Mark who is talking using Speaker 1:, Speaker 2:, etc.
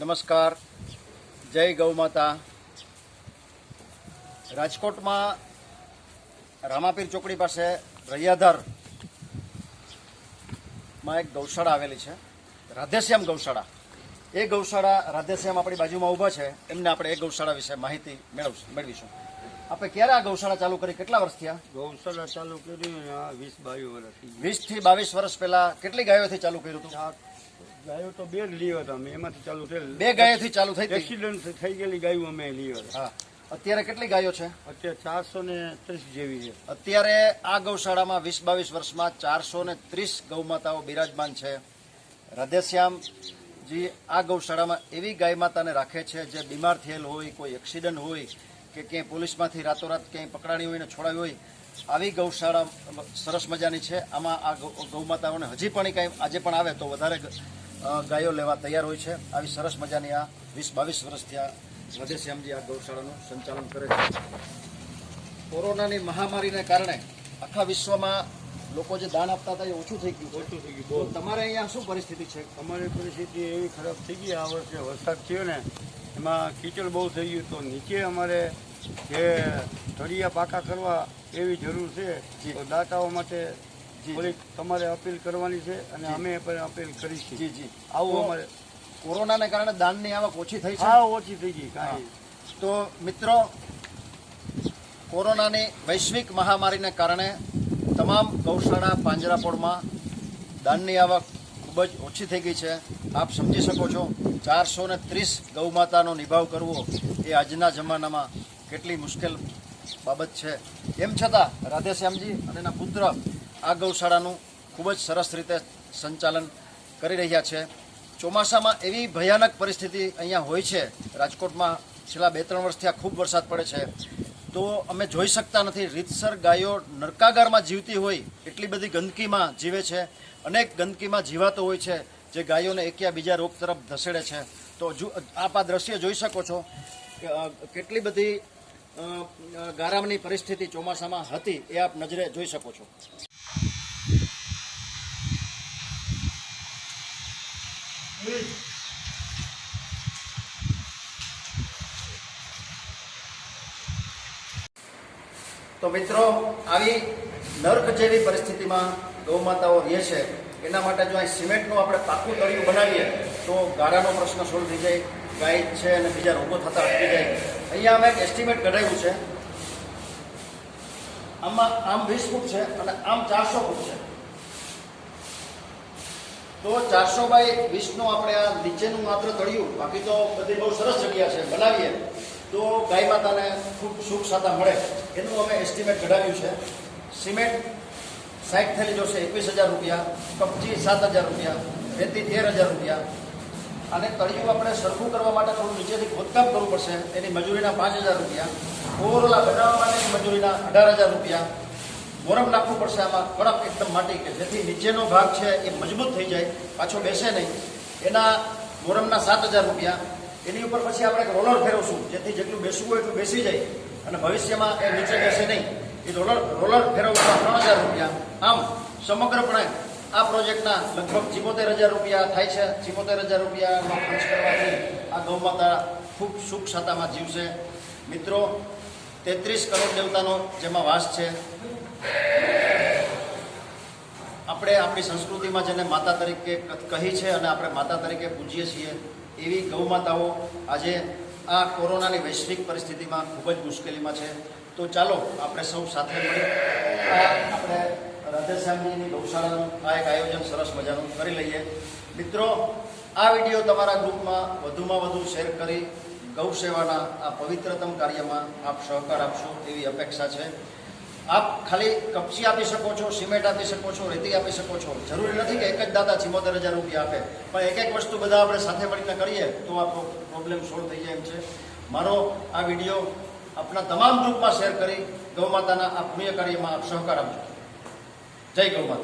Speaker 1: નમસ્કાર. જય ગૌ માતા. રાજકોટમાં રામાપીર ચોકડી પાસે રૈયાધરમાં એક ગૌશાળા આવેલી છે. રાધેશ્યામ ગૌશાળા. એ ગૌશાળા રાધેશ્યામ આપણી બાજુમાં ઊભા છે. એમને આપણે એ ગૌશાળા વિશે માહિતી મેળવશું મેળવીશું. આપણે ક્યારે આ ગૌશાળા ચાલુ કરી? કેટલા વર્ષ થયા?
Speaker 2: ગૌશાળા ચાલુ કર્યું વીસ બાવીસ વર્ષ
Speaker 1: વીસથી બાવીસ વર્ષ પહેલા કેટલી ગાયોથી ચાલુ કર્યું હતું?
Speaker 2: ગયા તો બે જ લીયો હતા અમે. એમાંથી ચાલુ થયેલ.
Speaker 1: બે ગાયોથી ચાલુ થઈ
Speaker 2: એક્સિડન્ટ થઈ ગયેલી ગાયો અમે લીયો
Speaker 1: હા. અત્યારે કેટલી ગાયો છે?
Speaker 2: અત્યારે ચારસો ને ત્રીસ જેવી છે.
Speaker 1: અત્યારે આ ગૌશાળામાં વીસ બાવીસ વર્ષમાં ચારસો ને ત્રીસ ગૌમાતાઓ બિરાજમાન છે. રાધેશ્યામજી આ ગૌશાળામાં એવી ગાય માતાને રાખે છે જે બીમાર થયેલ હોય કોઈ એક્સિડન્ટ હોય કે ક્યાંય પોલીસમાંથી રાતોરાત ક્યાંય પકડાણી હોય ને છોડાવી હોય આવી ગૌશાળા સરસ મજાની છે. આમાં આ ગૌ- ગૌમાતાઓને હજી પણ કંઈ આજે પણ આવે તો વધારે ગાયો લેવા તૈયાર હોય છે. આવી સરસ મજાની આ વીસ બાવીસ વર્ષથી આ રાધેશ્યામજી આ ગૌશાળાનું સંચાલન કરે છે. કોરોનાની મહામારીને કારણે આખા વિશ્વમાં લોકો જે દાન આપતા હતા એ ઓછું થઈ ગયું
Speaker 2: ઓછું થઈ ગયું
Speaker 1: તમારે અહીંયા શું પરિસ્થિતિ છે?
Speaker 2: અમારી પરિસ્થિતિ એવી ખરાબ થઈ ગઈ આ વર્ષે વરસાદ થયો ને એમાં કીચડ બહુ થઈ ગયું. તો નીચે અમારે જે તળિયા પાકા કરવા એવી જરૂર છે દાતાઓ માટે. થોડીક તમારે અપીલ કરવાની છે અને અમે પણ અપીલ કરી છે.
Speaker 1: જી જી.
Speaker 2: આવું અમારે
Speaker 1: કોરોનાને કારણે દાનની આવક ઓછી થઈ છે?
Speaker 2: હા ઓછી થઈ ગઈ કાંઈ
Speaker 1: તો મિત્રો કોરોનાની વૈશ્વિક મહામારીને કારણે તમામ ગૌશાળા પાંજરાપોળમાં દાનની આવક ખૂબ જ ઓછી થઈ ગઈ છે. આપ સમજી શકો છો ચારસો ને ત્રીસ ગૌમાતાનો નિભાવ કરવો એ આજના જમાનામાં કેટલી મુશ્કેલ બાબત છે. એમ છતાં રાધેશ્યામજી અને એના પુત્ર આ ગૌશાળાનું ખૂબ જ સરસ રીતે સંચાલન કરી રહ્યા છે. ચોમાસામાં એવી ભયાનક પરિસ્થિતિ અહીંયા હોય છે. રાજકોટમાં છેલ્લા બે ત્રણ વર્ષથી આ ખૂબ વરસાદ પડે છે. તો અમે જોઈ શકતા નથી, રીતસર ગાયો નરકાગારમાં જીવતી હોય એટલી બધી ગંદકીમાં જીવે છે. અનેક ગંદકીમાં જીવાતો હોય છે, જે ગાયોને એક્યા બીજા રોગ તરફ ધસેડે છે. તો આપ આ દ્રશ્ય જોઈ શકો છો કેટલી બધી ગારામની પરિસ્થિતિ ચોમાસામાં હતી એ આપ નજરે જોઈ શકો છો. તો મિત્રો, આવી નર્ક જેવી પરિસ્થિતિમાં ગૌમાતાઓ રહે છે, એના માટે જો અહીં સિમેન્ટનું આપણે પાકું તળિયું બનાવીએ, તો ગાળાનો પ્રશ્ન સોલ્વ થઈ જાય, ગાય છે અને બીજા રોગો થતા અટકી જાય. અહીંયા અમે એક એસ્ટિમેટ કઢાવ્યું છે. આમાં આમ વીસ ફૂટ છે અને આમ ચારસો ફૂટ છે. તો ચારસો બાય વીસનું આપણે આ નીચેનું માત્ર તળિયું, બાકી તો બધી બહુ સરસ જગ્યા છે, બનાવીએ. તો ગાય માતાને ખૂબ સુખ સાતા મળે. એનું અમે એસ્ટિમેટ કઢાવ્યું છે. સિમેન્ટ સાઠ થેલી જોશે, એકવીસ હજાર રૂપિયા, કપચી સાત હજાર રૂપિયા, રેતી તેર હજાર રૂપિયા. અને તળિયું આપણે સરખું કરવા માટે થોડું નીચેથી ખોદકામ કરવું પડશે. એની મજૂરીના પાંચ હજાર રૂપિયા. ઓવરોલા બનાવવા માટેની મજૂરીના અઢાર હજાર રૂપિયા. મોરમ નાખવું પડશે આમાં કડક એકદમ માટી કે જેથી નીચેનો ભાગ છે એ મજબૂત થઈ જાય, પાછો બેસે નહીં. એના મોરમના સાત હજાર રૂપિયા. એની ઉપર પછી આપણે રોલર ફેરવશું, જેથી જેટલું બેસવું હોય એટલું બેસી જાય અને ભવિષ્યમાં એ નીચે બેસે નહીં. એ રોલર રોલર ફેરવતા ત્રણ હજાર રૂપિયા. આમ, સમગ્રપણે આ પ્રોજેક્ટના લગભગ ચિમોતેર હજાર રૂપિયા થાય છે. ચિમોતેર હજાર રૂપિયાનો ખર્ચ કરવાથી આ ગૌમાતા ખૂબ સુખ સાતામાં જીવશે. મિત્રો, તેત્રીસ કરોડ દેવતાનો જેમાં વાસ છે. આપણે આપણી સંસ્કૃતિમાં જેને માતા તરીકે કહી છે અને આપણે માતા તરીકે પૂજીએ છીએ, એવી ગૌમાતાઓ આજે આ કોરોનાની વૈશ્વિક પરિસ્થિતિમાં ખૂબ જ મુશ્કેલીમાં છે. તો ચાલો, આપણે સૌ સાથે મળી. આપણે રાધેશ્યામજીની ગૌશાળાનું આ એક આયોજન સરસ મજાનું કરી લઈએ. મિત્રો, આ વીડિયો તમારા ગ્રુપમાં વધુમાં વધુ શેર કરી ગૌ સેવાના આ પવિત્રતમ કાર્યમાં આપ સહકાર આપશો એવી અપેક્ષા છે. આપ ખાલી કપચી આપી શકો છો, સિમેન્ટ આપી શકો છો, રેતી આપી શકો છો. જરૂરી નથી કે એક જ દાદા ચિમોતેર હજાર રૂપિયા આપે. પણ એક એક વસ્તુ બધા આપણે સાથે મળીને કરીએ તો આ પ્રોબ્લેમ સોલ્વ થઈ જાય એમ છે. મારો આ વીડિયો આપના તમામ ગ્રુપમાં શેર કરી. ગૌ માતાના આ પુણ્ય કાર્યમાં આપ સહકાર આપજો. જય ગૌ માતા.